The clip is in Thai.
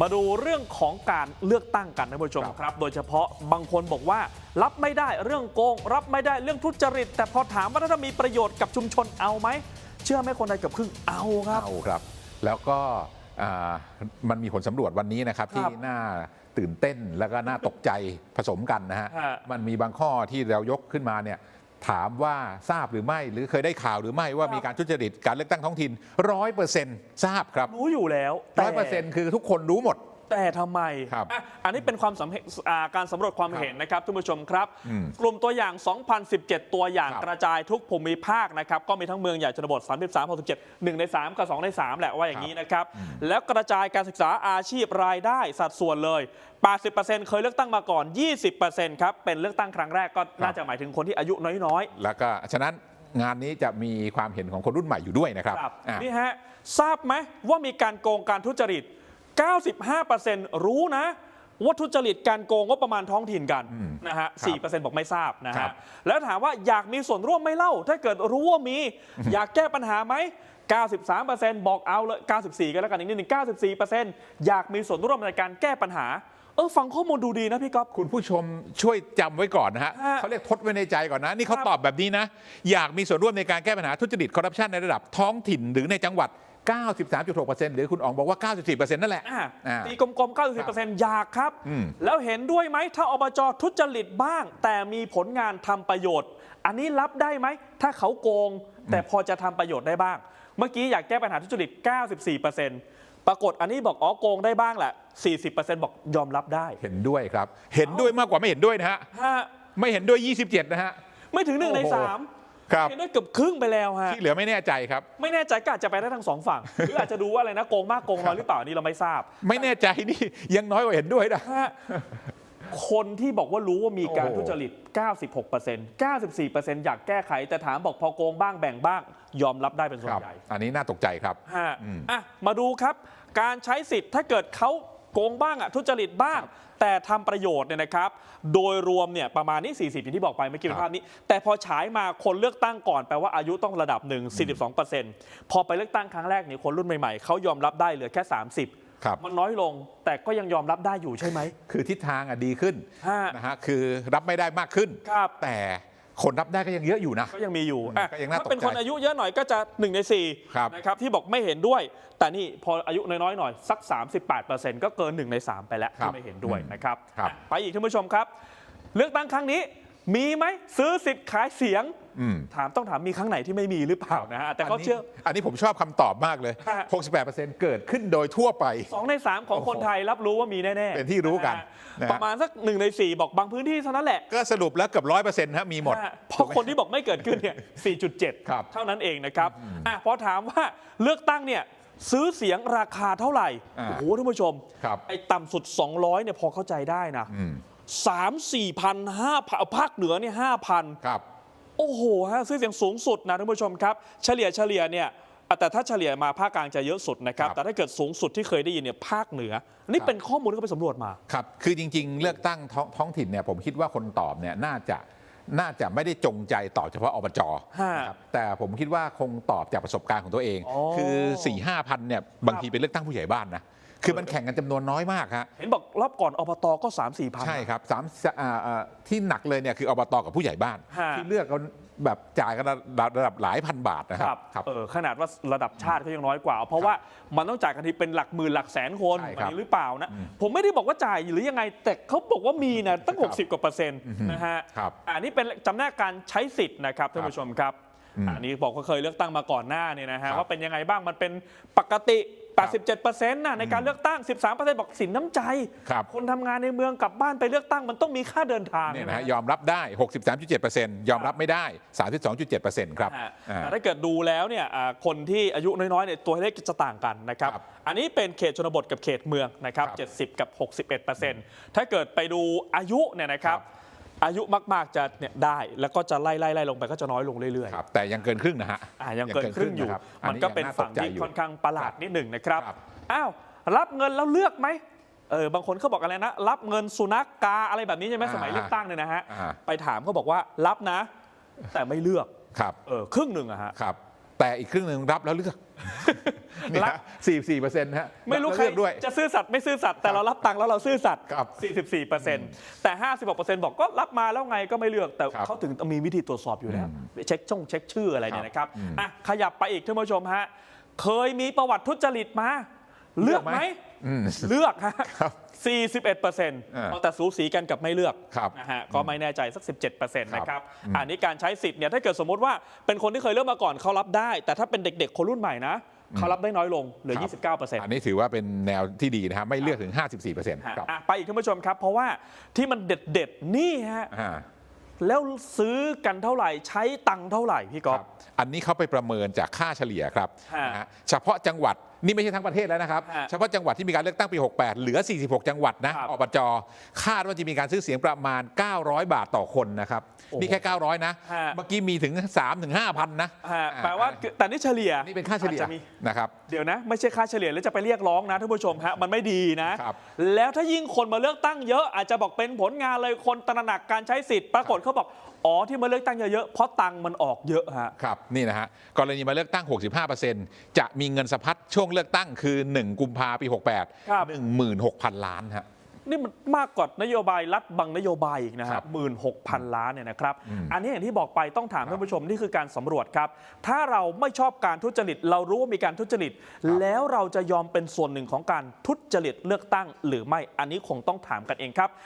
มาดูเรื่องของการเลือกตั้งกันนะคุณผู้ชมครับ โดยเฉพาะบางคนบอกว่า รับไม่ได้เรื่องโกง รับไม่ได้เรื่องทุจริต แต่พอถามว่าถ้ามีประโยชน์กับชุมชนเอาไหม เชื่อไหมคนไทยเกือบครึ่งเอาครับเอาครับ แล้วก็อ่ามันมีผลสำรวจวันนี้นะครับครับที่น่าตื่นเต้นแล้วก็น่าตกใจผสมกันนะฮะฮะมันมีบางข้อที่เรายกขึ้นมาเนี่ย ถามว่าทราบหรือไม่ หรือเคยได้ข่าวหรือไม่ว่ามีการทุจริตการเลือกตั้งท้องถิ่นร้อยเปอร์เซ็นต์ทราบครับ รู้อยู่แล้วร้อยเปอร์เซ็นต์คือทุกคนรู้หมด แต่ทำไมครับอะอันนี้เป็นความสำเร็จอ่าการสำรวจความครับเห็นนะครับท่านผู้ชมครับ อืมกลุ่มตัวอย่าง 2017 ตัวอย่างครับกระจายทุกภูมิภาคนะครับ ก็มีทั้งเมืองใหญ่ชนบท 33 67 1 ใน 3 กับ 2 ใน 3 แหละว่าอย่างนี้นะครับ แล้วกระจายการศึกษาอาชีพรายได้สัดส่วนเลย 80%เคยเลือกตั้งมาก่อน 20%ครับ เป็นเลือกตั้งครั้งแรกก็น่าจะหมายถึงคนที่อายุน้อย ๆ แล้วก็ฉะนั้นงานนี้จะมีความเห็นของคนรุ่นใหม่อยู่ด้วยนะครับครับอะ นี่ฮะ ทราบไหมว่ามีการโกงการทุจริต 95%รู้นะว่าทุจริตการโกงก็ประมาณท้องถิ่นกันนะฮะ4%บอกไม่ทราบนะครัฮะบ แล้วถามว่าอยากมีส่วนร่วมไหม่เล่า ถ้าเกิดรู้ว่ามี อยากแก้ปัญหาไหม 93%บอกเอาเลย 94 กันแล้วกันอีกนิดหนึง94%อยากมีส่วนร่วมในการแก้ปัญหา เออฟังข้อมูลดูดีนะพี่ก๊อฟ คุณผู้ชมช่วยจำไว้ก่อนนะฮะฮะเขาเรียกทดไว้ในใจก่อนนะ นี่เขาครับ ตอบแบบนี้นะ อยากมีส่วนร่วมในการแก้ปัญหาทุจริตคอร์รัปชันในระดับท้องถิ่นหรือในจังหวัด 93.6%หรือคุณอ๋องบอกว่า 94%นั่นแหละ อะอ่าตีกลมๆ94%อยากครับ อืม แล้วเห็นด้วยไหมถ้าอบจทุจริตบ้าง แต่มีผลงานทำประโยชน์ อันนี้รับได้ไหม ถ้าเขาโกง แต่พอจะทำประโยชน์ได้บ้าง เมื่อกี้อยากแก้ปัญหาทุจริต 94%ปรากฏอันนี้บอกอ๋อโกงได้บ้างแหละ 40%บอกยอมรับได้เห็นด้วยครับ เห็นด้วยมากกว่าไม่เห็นด้วยนะฮะ ฮะไม่เห็นด้วย 27 นะฮะ ไม่ถึงหนึ่งในโอ้โห สาม ครับเห็นด้วยเกือบครึ่งไปแล้วฮะที่เหลือไม่แน่ใจครับ ไม่แน่ใจก็อาจจะไปได้ทั้งสองฝั่งหรืออาจจะดูว่าอะไรนะโกงมากโกงน้อยหรือเปล่าอันนี่เราไม่ทราบ ไม่แน่ใจนี่ยังน้อยกว่าเห็นด้วยนะฮะคนที่บอกว่ารู้ว่ามีการโอ้โหทุจริต 96% 94%อยากแก้ไข แต่ถามบอกพอโกงบ้างแบ่งบ้าง ยอมรับได้เป็นส่วคนรับใหญ่ อันนี้น่าตกใจครับฮะอืมอะมาดูครับ การใช้สิทธิ์ถ้าเกิดเขา โกงบ้างอะทุจริตบ้าง แต่ทำประโยชน์เนี่ยนะครับ โดยรวมเนี่ยประมาณนี้ 40อย่างที่บอกไปเมื่อกี้เป็นภาพนี้ แต่พอฉายมาคนเลือกตั้งก่อนแปลว่าอายุต้องระดับหนึ่ง42%พอไปเลือกตั้งครั้งแรกเนี่ยคนรุ่นใหม่ๆเขายอมรับได้เหลือแค่ 30ครับมันน้อยลงแต่ก็ยังยอมรับได้อยู่ใช่ไหม คือทิศทางอะดีขึ้นฮะนะฮะคือรับไม่ได้มากขึ้นครับแต่ คนรับได้ก็ยังเยอะอยู่นะ ก็ยังมีอยู่อืมอะก็ยังน่าถ้าเป็นตกใจคนอายุเยอะหน่อยก็จะ1ในครับ 4นะครับที่บอกไม่เห็นด้วย แต่นี่พออายุน้อยๆหน่อยสัก 38%ก็เกิน 1 ใน 3 ไปแล้วครับที่ไม่เห็นด้วยอืมนะครับครับ อะไปอีกท่านผู้ชมครับ เลือกตั้งครั้งนี้ มีไหมซื้อสิทธิ์ขายเสียง อืม ถามต้องถามมีครั้งไหนที่ไม่มีหรือเปล่านะฮะแต่เขานนี้เชื่ออันนี้ผมชอบคำตอบมากเลย ฮะ 68%เกิดขึ้นโดยทั่วไป2ใน3ของโอ้โหคนไทยรับรู้ว่ามีแน่ๆเป็นที่รู้กันฮนะฮะประมาณสัก1ใน4บอกบางพื้นที่เท่านั้นแหละ ก็สรุปแล้วเกือบร้อยเปอร์เซ็นต์ฮะมีหมดฮะเพราะคนที่บอกไม่เกิดขึ้นเนี่ย 4.7 ครับเท่านั้นเองนะครับอะพอถามว่าเลือกตั้งเนี่ยซื้อเสียงราคาเท่าไหร่ อ่าโอ้โหท่านผู้ชม ครับ ไอ้ต่ำสุด 200เนี่ยพอเข้าใจได้นะ อืม สามสี่พันห้าพันภาคเหนือเนี่ยห้าพันครับ โอ้โหฮะซื้อเสียงสูงสุดนะท่านผู้ชมครับ เฉลี่ยเฉลี่ยเนี่ยอะแต่ถ้าเฉลี่ยมาภาคกลางจะเยอะสุดนะครับ ครับแต่ถ้าเกิดสูงสุดที่เคยได้ยินเนี่ยภาคเหนือ นี่ครับ เป็นข้อมูลที่เขาไปสำรวจมา ครับ คือจริง ๆ เลือกตั้งท้องท้องถิ่นเนี่ยผมคิดว่าคนตอบเนี่ยน่าจะน่าจะไม่ได้จงใจตอบเฉพาะอบจฮะนะครับแต่ผมคิดว่าคงตอบจากประสบการณ์ของตัวเอง อ๋อคือ4ี่ห้าพันเนี่ยบางทีเป็นเลือกตั้งผู้ใหญ่บ้านนะ คือมันแข่งกันจำนวนน้อยมากฮะเห็นบอกรอบก่อนอบตก็ 3 4พัน ใช่ครับสามอ่าอ่าที่หนักเลยเนี่ยคืออบตกับผู้ใหญ่บ้าน ฮะ ที่เลือกกันแบบจ่ายกันระดับระดับหลายพันบาทนะคครัรับบครับ เออขนาดว่าระดับชาติก็ยังน้อยกว่า เพราะว่ามันต้องจ่ายกันทีเป็นหลักหมื่นหลักแสนคนใช่อัครับนนี้หรือเปล่านะ ผมไม่ได้บอกว่าจ่ายหรือยังไง แต่เขาบอกว่ามีนะตั้ง ครับ60 กว่าเปอร์เซ็นต์นะฮะครับอันนี้เป็นจำแนกการใช้สิทธิ์นะครับท่านผู้ชมครับ อืมอันนี้บอกว่าเคยเลือกตั้งมาก่อนหน้าเนี่ยนะครัฮะบ ว่าเป็นยังไงบ้างมันเป็นปกติ 87%นะในการเลือกตั้ง 13%บอกสินน้ำใจครับ คนทำงานในเมืองกลับบ้านไปเลือกตั้งมันต้องมีค่าเดินทาง เนี่ยนะฮะยอมรับได้ 63.7%ยอมรับไม่ได้ 32.7%ครับฮะอ่า แต่ถ้าเกิดดูแล้วเนี่ยอ่าคนที่อายุน้อยๆเนี่ยตัวเลขจะต่างกันนะครับ ครับอันนี้เป็นเขตชนบทกับเขตเมืองนะครับ ครับ70 กับ 61%ถ้าเกิดไปดูอายุเนี่ยนะครับครับ อายุมากๆจะเนี่ยได้แล้วก็จะไล่ไล่ไล่ลงไปก็จะน้อยลงเรื่อยครับแต่ยังเกินครึ่งนะฮะๆอ่ายังเกินครึ่งอยู่ะครับมันก็เป็นยังาฝั่งตใจที่ยู่ค่อนข้างประหลาดครับนิดหนึ่งนะครับครับ อ้าวรับเงินแล้วเลือกไหมเออบางคนเขาบอกอะไรนะ รับเงินสุนัขกาอะไรแบบนี้ใช่ไหมอ่าสมัยเลือกตั้งเนี่ยนะฮะอ่าไปถามเขาบอกว่ารับนะ แต่ไม่เลือกครับเออครึ่งหนึ่งอะฮะ ครับ แต่อีกครึ่งหนึ่งรับแล้วเลือกนี่รับฮะสี่สี่เปอร์เซ็นต์ฮะไม่รู้บใครแล้วเลือกด้วยจะซื่อสัตย์ไม่ซื่อสัตย์แต่เรารับตังค์แล้วเราซื่อสัตย์ครับ44%แต่56%บอกก็รับมาแล้วไงก็ไม่เลือกแต่ครับเขาถึงมีวิธีตรวจสอบอยู่แล้วเช็คช่องเช็คชื่ออะไรเนี่ยนะครับอะขยับไปอีกท่านผู้ชมฮะเคยมีประวัติทุจริตมา เลือกไหมอืมเลือกฮะครับ41เปอร์เซ็นต์อ่าแต่สูสีกันกับไม่เลือกครับนะฮะก็ไม่แน่ใจสัก 17เปอร์เซ็นต์ครับนะครับอืมอันนี้การใช้สิทธิ์เนี่ยถ้าเกิดสมมติว่าเป็นคนที่เคยเลือกมาก่อนเขารับได้ แต่ถ้าเป็นเด็กๆ คนรุ่นใหม่นะเขารับได้น้อยลงเหลือ 29เปอร์เซ็นต์อันนี้ถือว่าเป็นแนวที่ดีนะครับไม่เลือกถึง 54เปอร์เซ็นต์ครับไปอีกท่านผู้ชมครับ เพราะว่าที่มันเด็ดเด็ดๆนี่ฮะอ่าแล้วซื้อกันเท่าไหร่ใช้ตังค์เท่าไหร่พี่ก๊อฟครับอันนี้เขาไปประเมินจากค่าเฉลี่ยครับฮะนะฮะเฉพาะจังหวัด นี่ไม่ใช่ทั้งประเทศแล้วนะครับ ฮะ เฉพาะจังหวัดที่มีการเลือกตั้งปี 68 เหลือ 46 จังหวัดนะครับอบจคาดว่าจะมีการซื้อเสียงประมาณ 900 บาทต่อคนนะครับโอ้นี่แค่ 900 นะ ฮะ เมื่อกี้มีถึง 3 ถึง 5,000 นะฮะอ่แปลว่าคือแต่นี่เฉลี่ยนี่เป็นค่าเฉลี่ยอจจะมี นะครับ เดี๋ยวนะ ไม่ใช่ค่าเฉลี่ยแล้วจะไปเรียกร้องนะท่านผู้ชมฮะมันไม่ดีนะ ครับแล้วถ้ายิ่งคนมาเลือกตั้งเยอะอาจจะบอกเป็นผลงานเลยคนตระหนักการใช้สิทธิ์ปรากฏเขาบอก อ๋อที่มาเลือกตั้งเยอะๆเพราะตังค์มันออกเยอะฮะ ครับนี่นะฮะกรณีมาเลือกตั้ง 65%จะมีเงินสะพัดช่วงเลือกตั้งคือ 1 กุมภาปี68ครับ16,000 ล้านฮะ นี่มันมากกว่านโยบายรัฐบางนโยบายอีกนะคครัรับบหมื่นหกพันล้านเนี่ยนะครับ อืมอันนี้อย่างที่บอกไปต้องถามครับท่านผู้ชมนี่คือการสำรวจครับ ถ้าเราไม่ชอบการทุจริต เรารู้ว่ามีการทุจริต ครับ แล้วเราจะยอมเป็นส่วนหนึ่งของการทุจริตเลือกตั้งหรือไม่อันนี้คงต้องถามกันเองครับ